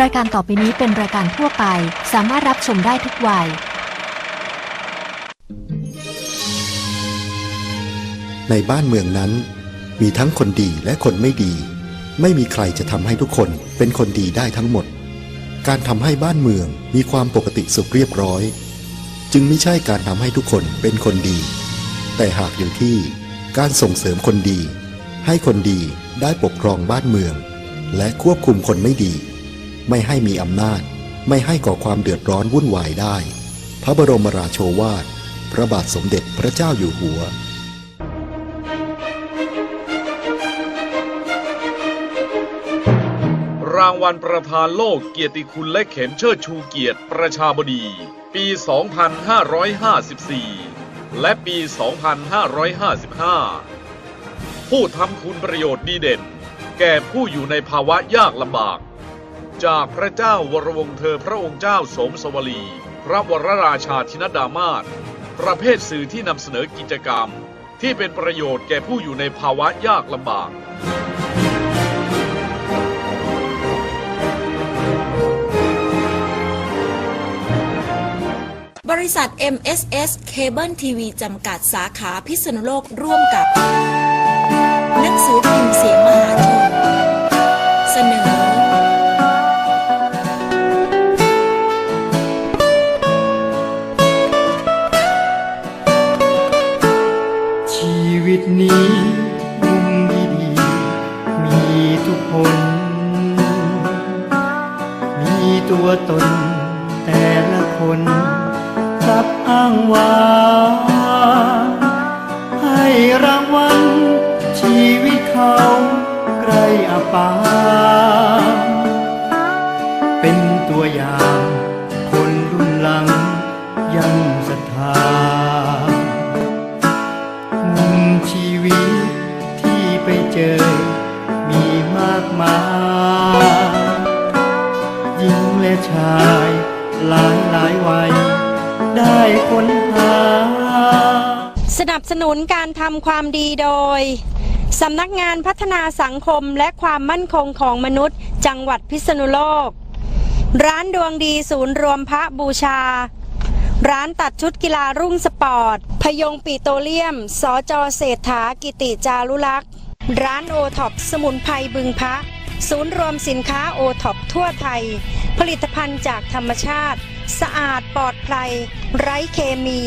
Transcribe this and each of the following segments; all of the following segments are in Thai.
รายการต่อไปนี้เป็นรายการทั่วไป สามารถรับชมได้ทุกวัย ในบ้านเมืองนั้น มีทั้งคนดีและคนไม่ดี ไม่มีใครจะทำให้ทุกคนเป็นคนดีได้ทั้งหมด การทำให้บ้านเมืองมีความปกติสุขเรียบร้อย จึงไม่ใช่การทำให้ทุกคนเป็นคนดี แต่หากอยู่ที่การส่งเสริมคนดี ให้คนดีได้ปกครองบ้านเมือง และควบคุมคนไม่ดี ไม่ให้มีอำนาจ ไม่ให้ก่อความเดือดร้อนวุ่นวายได้ พระบรมราโชวาท พระบาทสมเด็จพระเจ้าอยู่หัวรางวัลประธานโลกเกียรติคุณและเข็มเชิดชูเกียรติประชาบดี ปี 2554 และปี 2555 ผู้ทำคุณประโยชน์ดีเด่น แก่ผู้อยู่ในภาวะยากลำบาก จากพระเจ้าวรวงเธอพระองค์เจ้าสมสวลี พระวรราชาธินดามาศประเภทสื่อที่นำเสนอกิจกรรม ที่เป็นประโยชน์แก่ผู้อยู่ในภาวะยากลำบาก บริษัท MSS Cable TV จำกัดสาขาพิษณุโลกร่วมกับ หนังสือพิมพ์เสียงมหาชน นับสนุนการทำความดีโดยสำนักงานพัฒนาสังคมและความมั่นคงของมนุษย์ จังหวัดพิษณุโลก ร้านดวงดีศูนย์รวมพระบูชา ร้านตัดชุดกีฬารุ่งสปอร์ต พยงปิโตเลียม สจเศรษฐากิติจารุลักษ์ร้านโอท็อปสมุนไพรบึงพระ ศูนย์รวมสินค้าโอท็อปทั่วไทย ผลิตภัณฑ์จากธรรมชาติ สะอาดปลอดภัย ไร้เคมี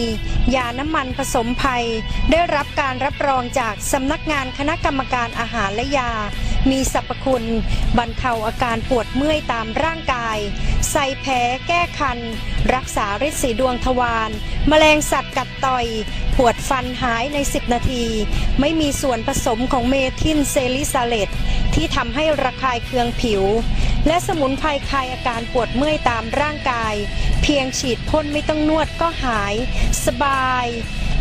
ยาน้ำมันผสมภัย ได้รับการรับรองจากสำนักงานคณะกรรมการอาหารและยา มีสรรพคุณ บรรเทาอาการปวดเมื่อยตามร่างกาย ใส่แผลแก้คัน รักษาฤทธิ์สีดวงทวาร แมลงสัตว์กัดต่อย วดฟันหายใน 10 นาที ไม่มีส่วนผสมของเมทิลเซลิซาเลตที่ทำให้ระคายเคืองผิว และสมุนไพรคลายอาการปวดเมื่อยตามร่างกาย เพียงฉีดพ่นไม่ต้องนวดก็หาย สบาย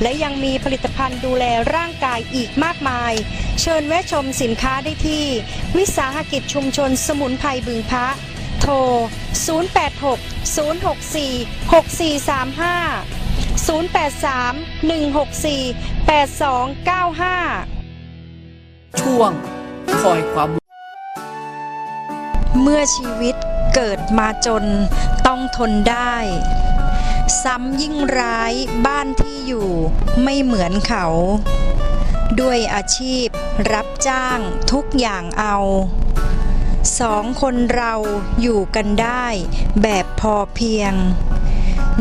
และยังมีผลิตภัณฑ์ดูแลร่างกายอีกมากมาย เชิญแวะชมสินค้าได้ที่ วิสาหกิจชุมชนสมุนไพรบึงพระโทร 086 064 6435 083 164 8295 ช่วงคอยความ เมื่อชีวิตเกิดมาจนต้องทนได้ ซ้ำยิ่งร้ายบ้านที่อยู่ไม่เหมือนเขา ด้วยอาชีพรับจ้างทุกอย่างเอาสองคนเราอยู่กันได้แบบพอเพียง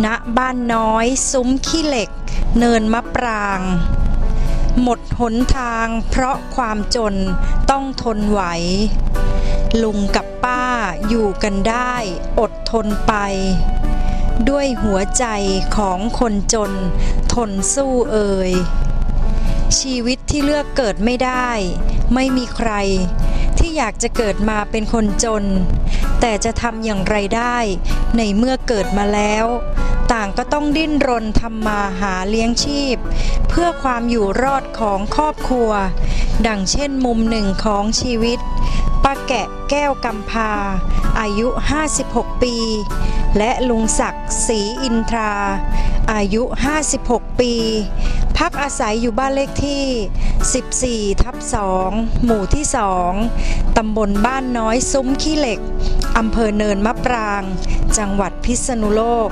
ณบ้านน้อย ซุ้มขี้เหล็ก เนินมะปราง หมดหนทางเพราะความจนต้องทนไหว ลุงกับป้าอยู่กันได้อดทนไป ด้วยหัวใจของคนจน ทนสู้เอ่ยชีวิตที่เลือกเกิดไม่ได้ ไม่มีใคร ที่อยากจะเกิดมาเป็นคนจน แต่จะทำอย่างไรได้ในเมื่อเกิดมาแล้ว ต่างก็ต้องดิ้นรนทำมาหาเลี้ยงชีพ เพื่อความอยู่รอดของครอบครัว ดังเช่นมุมหนึ่งของชีวิตป้าแกะแก้วกำพา อายุ 56 ปี และลุงศักดิ์ศรีอินทรา อายุ 56 ปี พักอาศัยอยู่บ้านเลขที่ 14 ทับ 2 หมู่ที่ 2 ตำบลบ้านน้อยซุ้มขี้เหล็ก อำเภอเนินมะปราง จังหวัดพิษณุโลก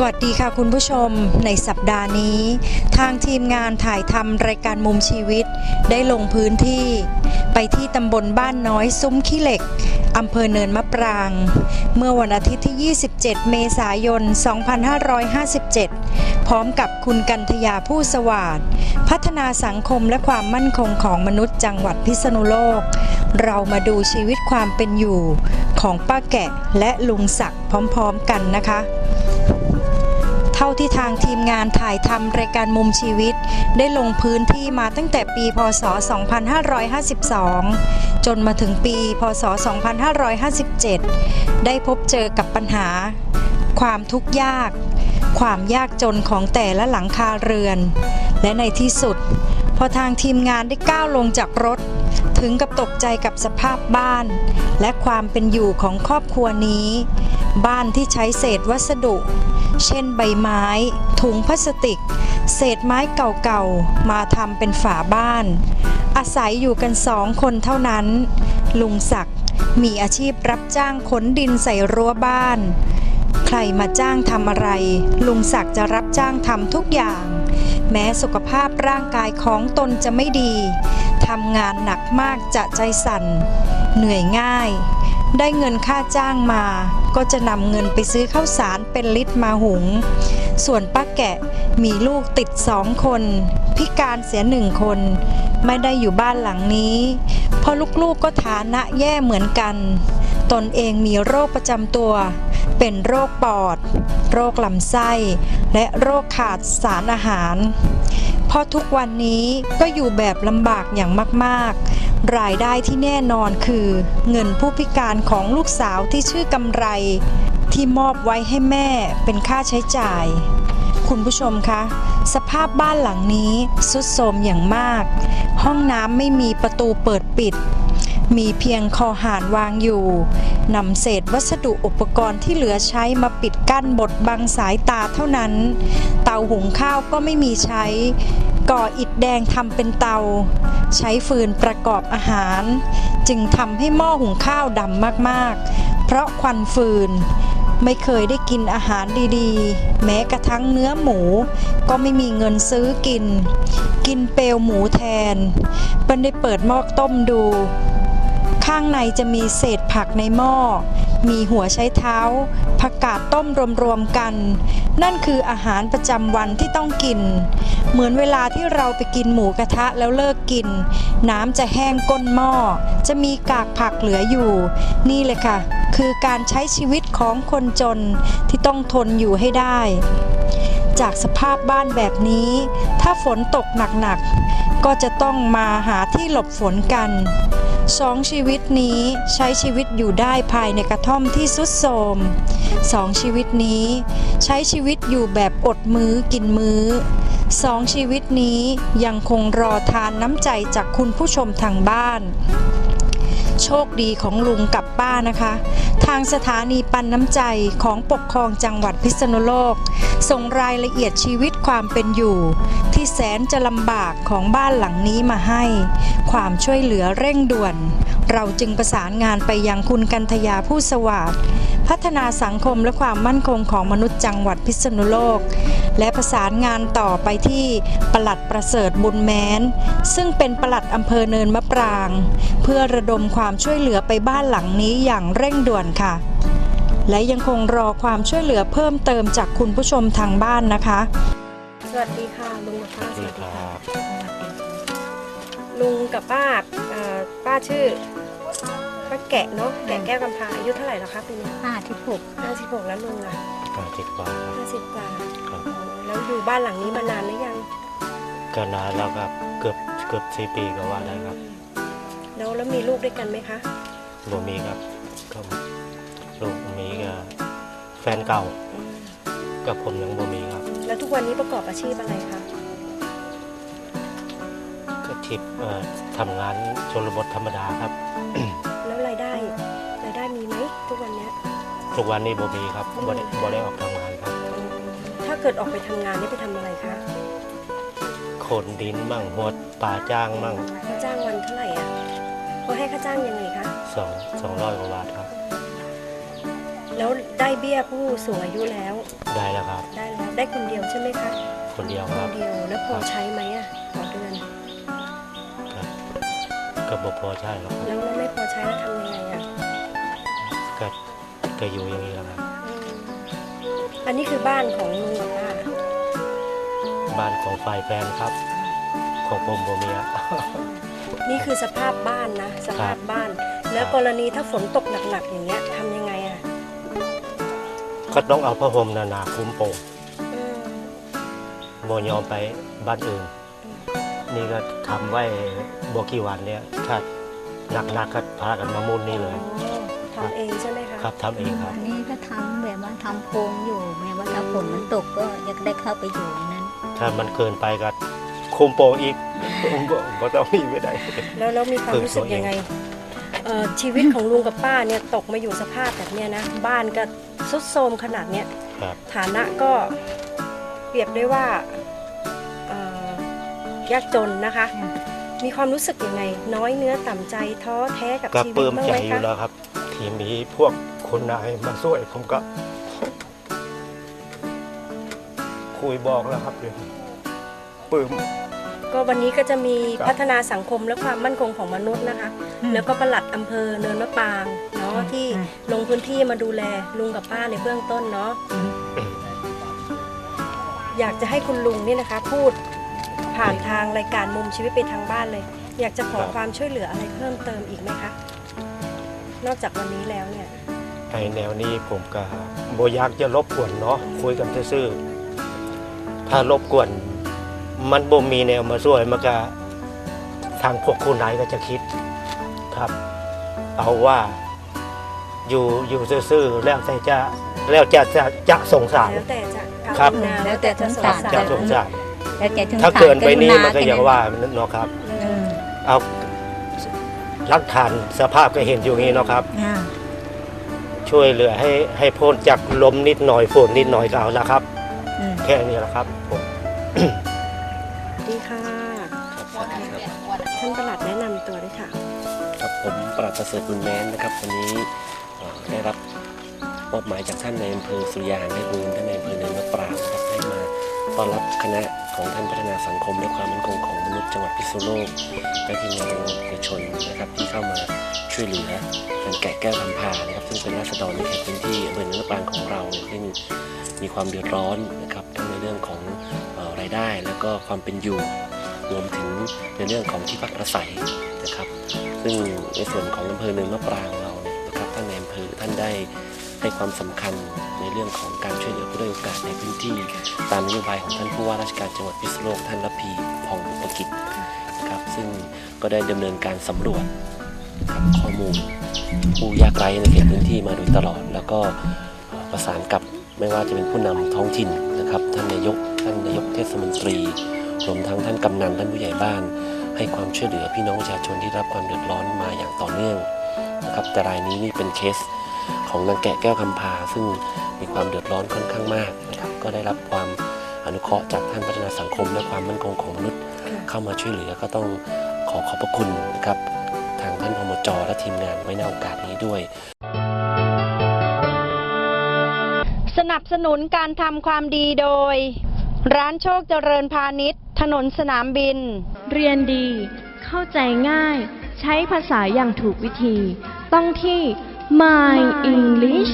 สวัสดีค่ะคุณผู้ชม ในสัปดาห์นี้ ทางทีมงานถ่ายทำรายการมุมชีวิต ได้ลงพื้นที่ ไปที่ตำบลบ้านน้อยซุ้มขี้เหล็กอำเภอเนินมะปราง เมื่อวันอาทิตย์ที่ 27 เมษายน 2557 พร้อมกับคุณกันทยาผู้สวาดพัฒนาสังคมและความมั่นคงของมนุษย์จังหวัดพิษณุโลก เรามาดูชีวิตความเป็นอยู่ของป้าแกะและลุงศักดิ์พร้อมๆกันนะคะ เท่าที่ทางทีมงานถ่ายทำรายการมุมชีวิต ได้ลงพื้นที่มาตั้งแต่ปี พศ 2552 จนมาถึงปี พศ 2557 ได้พบเจอกับปัญหา ความทุกข์ยาก ความยากจนของแต่ละหลังคาเรือน และในที่สุด พอทางทีมงานได้ก้าวลงจากรถ ถึงกับตกใจกับสภาพบ้าน และความเป็นอยู่ของครอบครัวนี้ บ้านที่ใช้เศษวัสดุ เช่นใบไม้ ถุงพลาสติก เศษไม้เก่าๆ มาทำเป็นฝาบ้าน อาศัยอยู่กันสองคนเท่านั้น ลุงศักดิ์มีอาชีพรับจ้างขนดินใส่รั้วบ้าน ใครมาจ้างทำอะไร ลุงศักดิ์จะรับจ้างทำทุกอย่าง แม้สุขภาพร่างกายของตนจะไม่ดีทำงานหนักมากจะใจสั่น เหนื่อยง่าย ได้เงินค่าจ้างมา ก็จะนำเงินไปซื้อข้าวสารเป็นลิตรมาหุง ส่วนป้าแกะมีลูกติดสองคน พิการเสียหนึ่งคน ไม่ได้อยู่บ้านหลังนี้ เพราะลูกๆก็ฐานะแย่เหมือนกัน ตนเองมีโรคประจำตัว เป็นโรคปอด โรคลำไส้ และโรคขาดสารอาหาร เพราะทุกวันนี้ก็อยู่แบบลำบากอย่างมากๆ รายได้ที่แน่นอนคือ เงินผู้พิการของลูกสาวที่ชื่อกำไร ที่มอบไว้ให้แม่เป็นค่าใช้จ่าย คุณผู้ชมคะ สภาพบ้านหลังนี้สุดโทรมอย่างมาก ห้องน้ำไม่มีประตูเปิดปิด มีเพียงคอหารวางอยู่นำเศษวัสดุอุปกรณ์ที่เหลือใช้มาปิดกั้นบดบังสายตาเท่านั้น เตาหุงข้าวก็ไม่มีใช้ ก่ออิฐแดงทำเป็นเตา ใช้ฟืนประกอบอาหาร จึงทำให้หม้อหุงข้าวดำมากๆ เพราะควันฟืนไม่เคยได้กินอาหารดีๆ แม้กระทั่งเนื้อหมู ก็ไม่มีเงินซื้อกิน กินเปลวหมูแทนเปิ้ลได้เปิดหม้อต้มดู ข้างในจะมีเศษผักในหม้อ มีหัวใช้เท้า ผักกาดต้มรวมๆกัน นั่นคืออาหารประจำวันที่ต้องกิน เหมือนเวลาที่เราไปกินหมูกระทะแล้วเลิกกิน น้ำจะแห้งก้นหม้อ จะมีกากผักเหลืออยู่ นี่เลยค่ะ คือการใช้ชีวิตของคนจนที่ต้องทนอยู่ให้ได้ จากสภาพบ้านแบบนี้ ถ้าฝนตกหนักๆก็จะต้องมาหาที่หลบฝนกัน สองชีวิตนี้ใช้ชีวิตอยู่ได้ภายในกระท่อมที่สุดโทมสองชีวิตนี้ ใช้ชีวิตอยู่แบบอดมื้อกินมื้อสองชีวิตนี้ยังคงรอทานน้ำใจจากคุณผู้ชมทางบ้าน โชคดีของลุงกับป้านะคะ ทางสถานีปันน้ำใจของปกครองจังหวัดพิษณุโลก ส่งรายละเอียดชีวิตความเป็นอยู่ ที่แสนจะลำบากของบ้านหลังนี้มาให้ ความช่วยเหลือเร่งด่วน เราจึงประสานงานไปยังคุณกันทยาผู้สวัสด พัฒนาสังคมและความมั่นคงของมนุษย์จังหวัดพิษณุโลก และประสานงานต่อไปที่ปลัดประเสริฐบุญแม้น ซึ่งเป็นปลัดอำเภอเนินมะปราง เพื่อระดมความช่วยเหลือไปบ้านหลังนี้อย่างเร่งด่วนค่ะ และยังคงรอความช่วยเหลือเพิ่มเติมจากคุณผู้ชมทางบ้านนะคะ สวัสดีค่ะลุงกับป้าสวัสดีครับลุงกับป้าเอ่อป้าชื่อ ป้าแกะเนาะแกะแก้วกำพร้าอายุเท่าไหร่แล้วคะปีนี้ห้าที่หกห้าสิบหกแล้วลุงอะก็ติดกว่าครับห้าสิบกว่าครับอ๋อแล้วอยู่บ้านหลังนี้มานานหรือยังก็นานแล้วครับเกือบเกือบสี่ปีก็ว่าได้ครับแล้วแล้วมีลูกด้วยกันไหมคะบ่มีครับก็ลูกมีก็แฟนเก่าอืมกับผมยังบ่มีครับ แล้วทุกวันนี้ประกอบอาชีพอะไรคะก็ทิปเอ่อทำงานชนบทธรรมดาครับ ทุกวันเนี้ยทุกวันนี้บ่มีครับบ่ได้บ่ได้ออกทำงานครับอืมทเกิดออกไปทำงานนี่ไปทำอะไรคะขนดินมั่งหดป่าจ้างมั่งเขาจ้างวันเท่าไหร่อะเขาให้ค่าจ้างยังไงคะ สองสองร้อยกว่าบาทครับ แล้วได้เบี้ยผู้สูงอายุแล้ว ได้แล้วครับ ได้แล้วได้คนเดียวใช่ไหมคะ คนเดียวคครันบ เดียว แล้วพอใช้ไหมอะต่อเดือน ครับก็บ่พอใช่หรอกครับแล้วแล้วไม่พอใช้แล้วทำยังไงอะก็ ก็อยู่อย่างนี้แหล้วครับอืมอันนี้คือบ้านของลุงกับป้าบ้านของฝ่ายแฟนครับ ของผมบ่มีอะนี่คือสภาพบ้านนะ สภาพบ้าน แล้วกรณีถ้าฝนตกหนักๆอย่างเงี้ยทำยังไงอะก็ต้องเอาผ้าห่มหนาๆคลุมโปงอืมโมยอมไปบ้านอื่น นี่ก็ทำไว้บกี่วันเนี่ยถ้าหนักๆก็พากันมามุนนี่เลย อ๋อ ทำเองใช่ไหมคะครับทำเองครับ อันนี้ก็ทำแบบว่าทำโครงอยู่แบบว่าถ้าฝนมันตกก็อยากได้เข้าไปอยู่ในนั้น ถ้ามันเกินไปก็คุมโปงอีกผมบ่บ่ต้องมีไม่ได้ แล้วแล้วมีความรู้สึกยังไงเอ่อชีวิตของลุงกับป้าเนี่ยตกมาอยู่สภาพแบบเนี้ยนะบ้านก็ทรุดโทรมขนาดเนี้ยครับ ฐานะก็เปรียบได้ว่าเอ่อยากจนนะคะมีความรู้สึกยังไง น้อยเนื้อต่ำใจท้อแท้กับก็ชีวิปลื้ตมบ้างใจไหมอยู่คะแล้วครับ ที่มีพวกคนนายมาช่วยผมก็ คุยบอกแล้วครับเดี๋ยวปลื้ม ก็วันนี้ก็จะมีครับ พัฒนาสังคมและความมั่นคงของมนุษย์นะคะแล้วก็ปลัดอำเภอเนินมะปรางเนาะที่ลงพื้นที่มาดูแลลุงกับป้าในเบื้องต้นเนาะอยากจะให้คุณลุงเนี่ยนะคะ พูดผ่านทางรายการมุมชีวิตไปทางบ้านเลย อยากจะขอความช่วยเหลืออะไรเพิ่มเติมอีกไหมคะ นอกจากวันนี้แล้วเนี่ยไอแนวนี้ผมก็บ่อยากจะรบกวนเนาะคุยกันซื่อๆถ้ารบกวน มันบ่มีแนวมาช่วยมันก็ทางพวกคุณนายก็จะคิดครับ เอาว่าอยู่อยู่ซื่อๆแล้วแต่จะแล้วจะจะจะสงสาร แล้วแต่จะกครับรุณาแล้วแต่สงสาร จะสงสารแล้วแกถึงถ้าเกินไปนี่มันก็รุณอย่างว่ามันเนาะครับ เออเอา หลักฐานสภาพก็เห็นอยู่งี้เนาะครับ อ่าช่วยเหลือให้ให้พ้นจากลมนิดหน่อยฝนนิดหน่อยก็เอาละครับ อืมแค่นี้แหละครับผมดีค่ะ ท่านประหลัดแนะนำตัวด้วยค่ะ ครับผมปราดประเสริฐบุญแม้นนะครับวันนี้เอ่อได้รับมอบหมายจากท่านในอำเภอสุริยาหางได้บูรณ์ท่านในอำเภอเนินมะปรางนะครับให้มาต้อนรับคณะ ของท่านพัฒนาสังคมและความมั่นคงของมนุษย์จังหวัดพิษณุโลกและทีมงานองค์กรเอกชนนะครับที่เข้ามาช่วยเหลือการแกะแก้วคำพานะครับ ซึ่งเป็นราษฎรในเขตพื้นที่อำเภอเนินมะปรางของเราซึ่งมีความเดือดร้อนนะครับทั้งในเรื่องของอ่อรายได้ แล้วก็ความเป็นอยู่รวมถึงในเรื่องของที่พักอาศัยนะครับ ซึ่งในส่วนของอำเภอเนินมะปรางเราเนี่ยนะครับท่านในอำเภอท่านได้ ให้ความสำคัญในเรื่องของการช่วยเหลือผู้ด้อยโอกาสในพื้นที่ ตามนโยบายของท่านผู้ว่าราชการจังหวัดพิษณุโลกท่านรพีพองอุปกิจนะครับซึ่งก็ได้ดำเนินการสำรวจครับข้อมูลผู้ยากไร้ในเขตพื้นที่มาโดยตลอด แล้วก็ประสานกับไม่ว่าจะเป็นผู้นำท้องถิ่นนะครับ ท่านนายกท่านนายกเทศมนตรีรวมทั้งท่านกำนันท่านผู้ใหญ่บ้าน ให้ความช่วยเหลือพี่น้องประชาชนที่รับความเดือดร้อนมาอย่างต่อเนื่องนะครับแต่รายนี้นี่เป็นเคส ของนางแกะแก้วคำพา ซึ่งมีความเดือดร้อนค่อนข้างมากนะครับก็ได้รับความอนุเคราะห์จากท่านพัฒนาสังคมและความมั่นคงของมนุษย์เข้ามาช่วยเหลือก็ต้องขอขอบพระคุณนะครับทางท่านพมจและทีมงานไว้ในโอกาสนี้ด้วยสนับสนุนการทำความดีโดย ร้านโชคเจริญพาณิชย์ ถนนสนามบิน เรียนดี เข้าใจง่าย ใช้ภาษาอย่างถูกวิธี ต้องที่ My English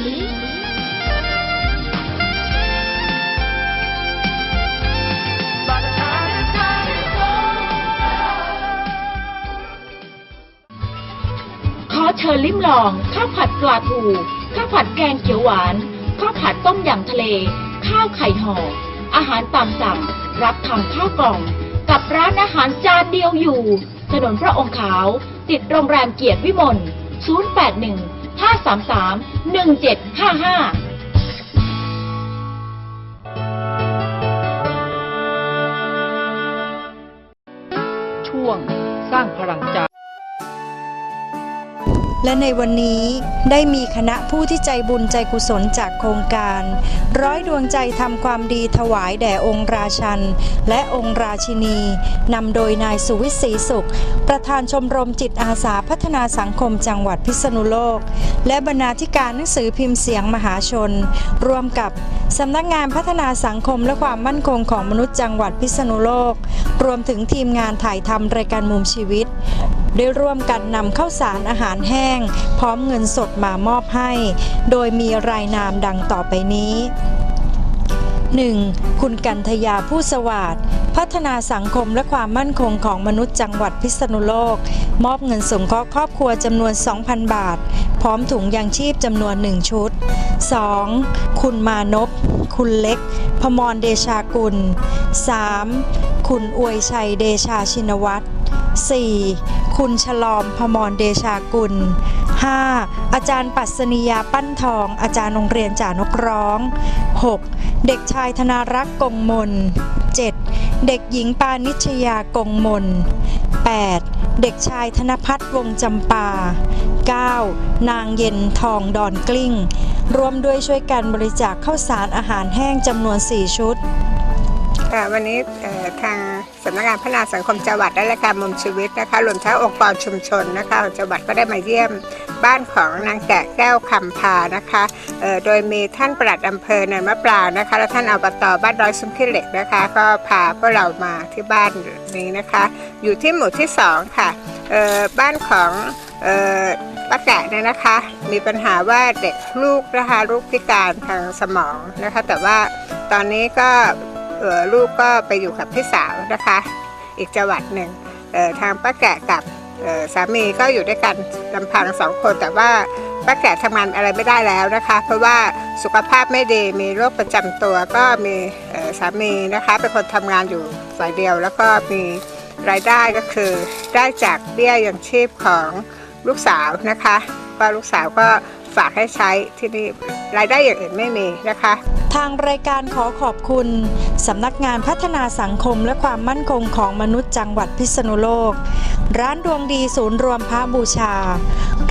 ขอเชิญลิ้มลองข้าวผัดปลาทู ข้าวผัดแกงเขียวหวาน ข้าวผัดต้มยำทะเล ข้าวไข่ห่อ อาหารตามสั่ง รับทำข้าวกล่อง กับร้านอาหารจานเดียวอยู่ ถนนพระองค์ขาว ติดโรงแรมเกียรติวิมล081 533 1755 และในวันนี้ได้มีคณะผู้ที่ใจบุญใจกุศลจากโครงการ ร้อยดวงใจทำความดีถวายแด่องค์ราชัน และองค์ราชินีนำโดยนายสุวิศีสุข ประธานชมรมจิตอาสาพัฒนาสังคมจังหวัดพิษณุโลก และบรรณาธิการหนังสือพิมพ์เสียงมหาชนร่วมกับสำนักงานพัฒนาสังคมและความมั่นคงของมนุษย์จังหวัดพิษณุโลก รวมถึงทีมงานถ่ายทำรายการมุมชีวิต ได้ร่วมกันนำข้าวสารอาหารแห้ง พร้อมเงินสดมามอบให้ โดยมีรายนามดังต่อไปนี้ 1. คุณกันทยาผู้สวัสดพัฒนาสังคมและความมั่นคงของมนุษย์จังหวัดพิษณุโลก มอบเงินสงเคราะห์ครอบครัวจำนวน 2,000 บาท พร้อมถุงยางชีพจำนวน 1 ชุด 2. คุณมานพ คุณเล็ก พมรเดชากุล 3. คุณอวยชัยเดชาชินวัตร 4. คุณฉลอมพมรเดชากุล 5. อาจารย์ปัสนียาปั้นทอง อาจารย์โรงเรียนจ่านกร้อง 6. เด็กชายธนารักษ์กงมล 7. เด็กหญิงปานิชยากงมล 8. เด็กชายธนพัฒน์วงจำปา 9. นางเย็นทองดอนกลิ้งรวมด้วยช่วยกันบริจาคข้าวสารอาหารแห้งจำนวน 4 ชุดค่ะวันนี้ทาง สำนักงานพัฒนาสังคมจังหวัดและรายการมุมชีวิตนะคะรวมทั้งองค์กรชุมชนนะคะของจังหวัดก็ได้มาเยี่ยมบ้านของนางแกะแก้วคำพานะคะโดยมีท่านปลัดอำเภอเนินมะปรางนะคะและท่านอบตบ้านดอยซุ้มขี้เหล็กนะคะ ก็พาพวกเรามาที่บ้านนี้นะคะ อยู่ที่หมู่ที่สองค่ะบ้านของป้าแกะเนี่ยนะคะ มีปัญหาว่าเด็กลูกนะคะลูกพิการทางสมองนะคะ แต่ว่าตอนนี้ก็ ลูกก็ไปอยู่กับพี่สาวนะคะ อีกจังหวัดหนึ่งทางป้าแกะกับสามีก็อยู่ด้วยกันลำพังสองคนแต่ว่าป้าแกะทำงานอะไรไม่ได้แล้วนะคะ เพราะว่าสุขภาพไม่ดีมีโรคประจำตัวก็มีสามีนะคะเป็นคนทำงานอยู่ฝ่ายเดียว แล้วก็มีรายได้ก็คือ ได้จากเบี้ยยังชีพของลูกสาวนะคะก็ลูกสาวก็ ฝากให้ใช้ที่นี่รายได้อย่างอื่นไม่มีนะคะ ทางรายการขอขอบคุณสำนักงานพัฒนาสังคมและความมั่นคงของมนุษย์จังหวัดพิษณุโลก ร้านดวงดีศูนย์รวมพระบูชา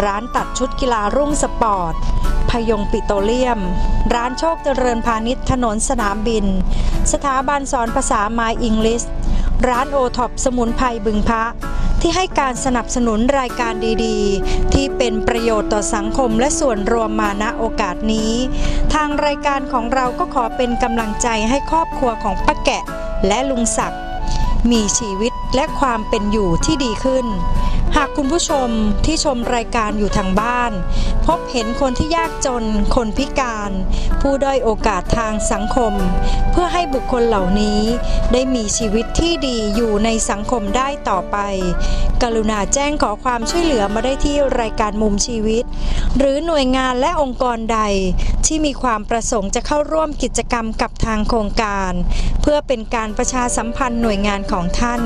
ร้านตัดชุดกีฬารุ่งสปอร์ต พยงปิโตเลียม ร้านโชคเจริญพาณิชย์ถนนสนามบิน สถาบันสอนภาษาไมอิงลิสร้านโอท็อปสมุนไพรบึงพระ ที่ให้การสนับสนุนรายการดีๆ ที่เป็นประโยชน์ต่อสังคมและส่วนรวมมาณโอกาสนี้ ทางรายการของเราก็ขอเป็นกำลังใจให้ครอบครัวของป้าแกะและลุงศักดิ์มีชีวิตและความเป็นอยู่ที่ดีขึ้น หากคุณผู้ชมที่ชมรายการอยู่ทางบ้าน พบเห็นคนที่ยากจน คนพิการ ผู้ด้อยโอกาสทางสังคม เพื่อให้บุคคลเหล่านี้ ได้มีชีวิตที่ดีอยู่ในสังคมได้ต่อไป กรุณาแจ้งขอความช่วยเหลือมาได้ที่รายการมุมชีวิต หรือหน่วยงานและองค์กรใดที่มีความประสงค์จะเข้าร่วมกิจกรรมกับทางโครงการ เพื่อเป็นการประชาสัมพันธ์หน่วยงานของท่าน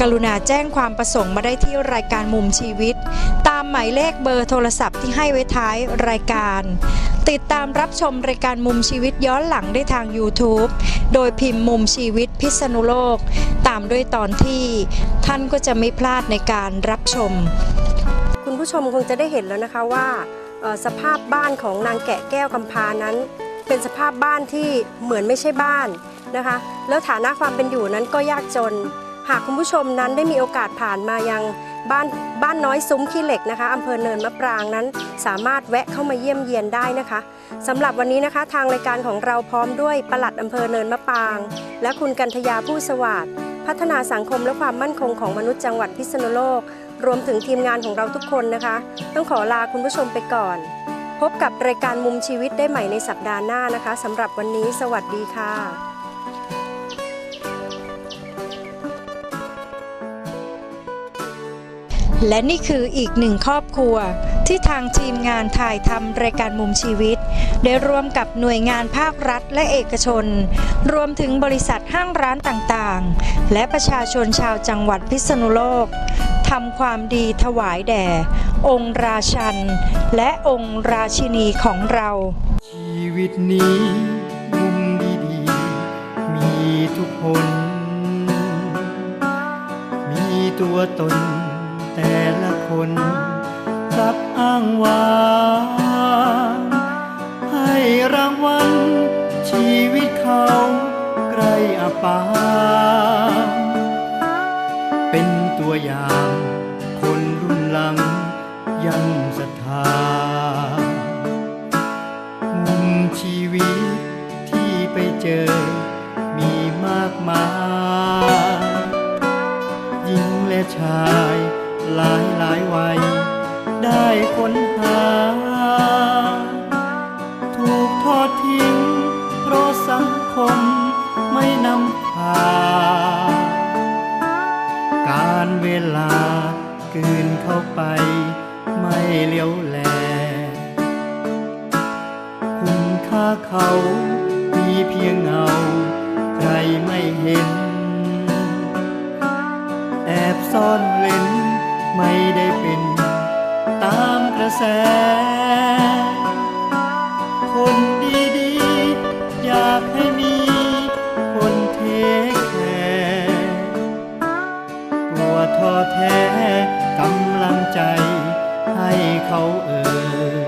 กรุณาแจ้งความประสงค์มาได้ที่รายการมุมชีวิต ตามหมายเลขเบอร์โทรศัพท์ที่ให้ไว้ท้ายรายการ ติดตามรับชมรายการมุมชีวิตย้อนหลังได้ทาง YouTube โดยพิมพ์มุมชีวิตพิษณุโลก ตามด้วยตอนที่ ท่านก็จะไม่พลาดในการรับชม คุณผู้ชมคงจะได้เห็นแล้วนะคะว่าสภาพบ้านของนางแกะแก้วกำพานั้น เป็นสภาพบ้านที่เหมือนไม่ใช่บ้านนะคะ แล้วฐานะความเป็นอยู่นั้นก็ยากจน หากคุณผู้ชมนั้นได้มีโอกาสผ่านมายัง บ้านบ้านน้อยซุ้มขี้เหล็กนะคะอำเภอเนินมะปรางนั้น สามารถแวะเข้ามาเยี่ยมเยียนได้นะคะสำหรับวันนี้นะคะทางรายการของเราพร้อมด้วยปลัดอำเภอเนินมะปราง และคุณกันทยาผู้สวัสดพัฒนาสังคมและความมั่นคงของมนุษย์จังหวัดพิษณุโลก รวมถึงทีมงานของเราทุกคนนะคะ ต้องขอลาคุณผู้ชมไปก่อน พบกับรายการมุมชีวิตได้ใหม่ในสัปดาห์หน้านะคะสำหรับวันนี้ สวัสดีค่ะ และนี่คืออีกหนึ่งครอบครัว ที่ทางทีมงานถ่ายทำรายการมุมชีวิต ได้ร่วมกับหน่วยงานภาครัฐและเอกชน รวมถึงบริษัทห้างร้านต่างๆ และประชาชนชาวจังหวัดพิษณุโลกทำความดีถวายแด่ องค์ราชัน และองค์ราชินีของเรา ชีวิตนี้มุมดีๆมีทุกคน มีตัวตน นคศับอ้างวางให้รางวัลชีวิตเขาไกลอาปางเป็นตัวอย่างคนรุ่นหลังยังศรัทธาำเล่นไม่ได้เป็นตามกระแส คนดีๆ อยากให้มีคนเทคแคร์กลัวท้อแท้กำลังใจให้เขาเอ่ย